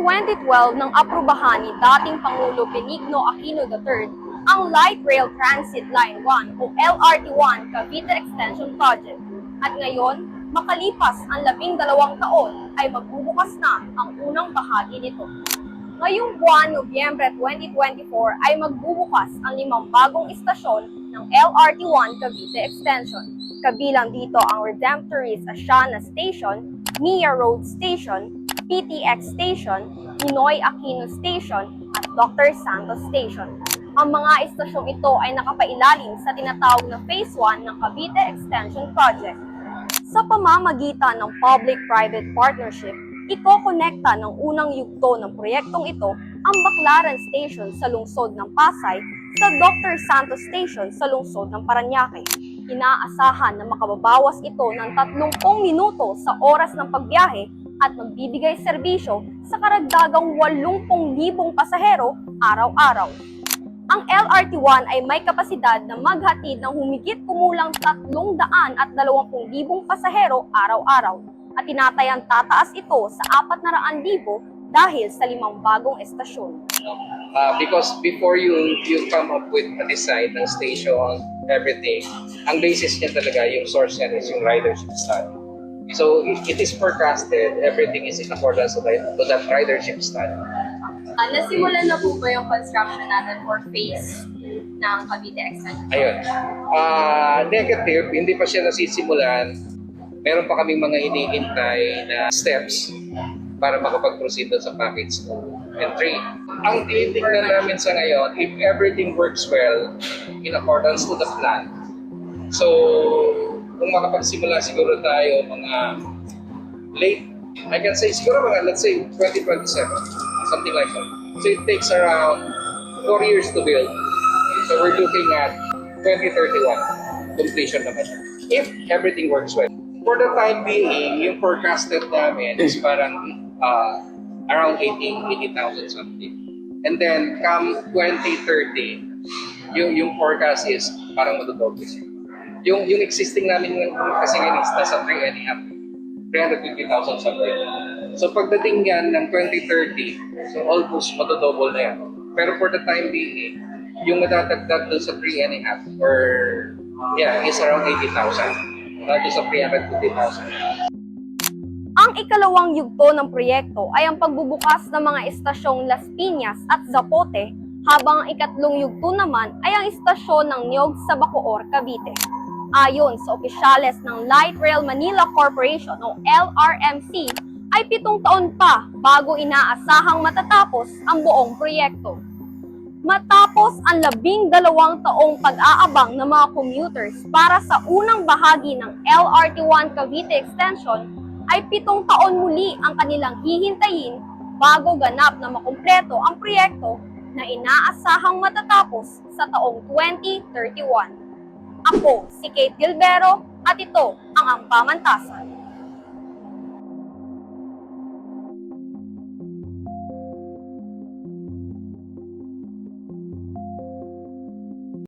2012 nang aprubahan ni dating Pangulo Benigno Aquino III ang Light Rail Transit Line 1 o LRT1 Cavite Extension Project. At ngayon, makalipas ang labing dalawang taon ay magbubukas na ang unang bahagi nito. Ngayong buwan, Nobyembre 2024, ay magbubukas ang limang bagong istasyon ng LRT1 Cavite Extension. Kabilang dito ang Redemptorist Asiana Station, Mia Road Station, PTX Station, Ninoy Aquino Station, at Dr. Santos Station. Ang mga istasyong ito ay nakapailalim sa tinatawag na Phase 1 ng Cavite Extension Project. Sa pamamagitan ng public-private partnership, ikokonekta ng unang yugto ng proyektong ito ang Baclaran Station sa lungsod ng Pasay sa Dr. Santos Station sa lungsod ng Paranaque. Inaasahan na makababawas ito ng 30 minuto sa oras ng pagbiyahe at magbibigay serbisyo sa karagdagang 80,000 pasahero araw-araw. Ang LRT1 ay may kapasidad na maghatid ng humigit kumulang 320,000 pasahero araw-araw at tinatayang tataas ito sa 400,000 dahil sa limang bagong estasyon. Uh, because before you you come up with a design ng station, everything, ang basis niya talaga, yung source niya is yung ridership study. So it, is forecasted, everything is in accordance to that, to that ridership study. Uh, nasimulan na po ba yung construction natin for phase ng Cavite Extension? Ayun. Ah, negative, hindi pa siya nasisimulan. Meron pa kaming mga hinihintay na steps para makapag-proceed sa package 2 and 3. Ang tinitingnan namin sa ngayon, if everything works well in accordance to the plan, so kung makapagsimula siguro tayo mga late, I can say siguro mga let's say 2027, something like that. So it takes around 4 years to build. So we're looking at 2031 completion naman. If everything works well. For the time being, yung forecasted namin is parang uh, around 80 80,000 something. And then come 2030, yung, yung forecast is parang madodoble siya. Yung, yung existing namin kasi ngayon is nasa 3 and a half, 350,000 something. So pagdating yan ng 2030, so almost madodoble na yan. Pero for the time being, yung madadagdag doon sa 3 and a half or yeah, is around 80,000. Not just sa 350,000. Ang ikalawang yugto ng proyekto ay ang pagbubukas ng mga estasyong Las Piñas at Zapote, habang ang ikatlong yugto naman ay ang istasyon ng Niog sa Bacoor, Cavite. Ayon sa opisyales ng Light Rail Manila Corporation o LRMC, ay pitong taon pa bago inaasahang matatapos ang buong proyekto. Matapos ang labing dalawang taong pag-aabang ng mga commuters para sa unang bahagi ng LRT1 Cavite Extension, ay pitong taon muli ang kanilang hihintayin bago ganap na makumpleto ang proyekto na inaasahang matatapos sa taong 2031. Ako si Kate Gilbero at ito ang Ampamantasan.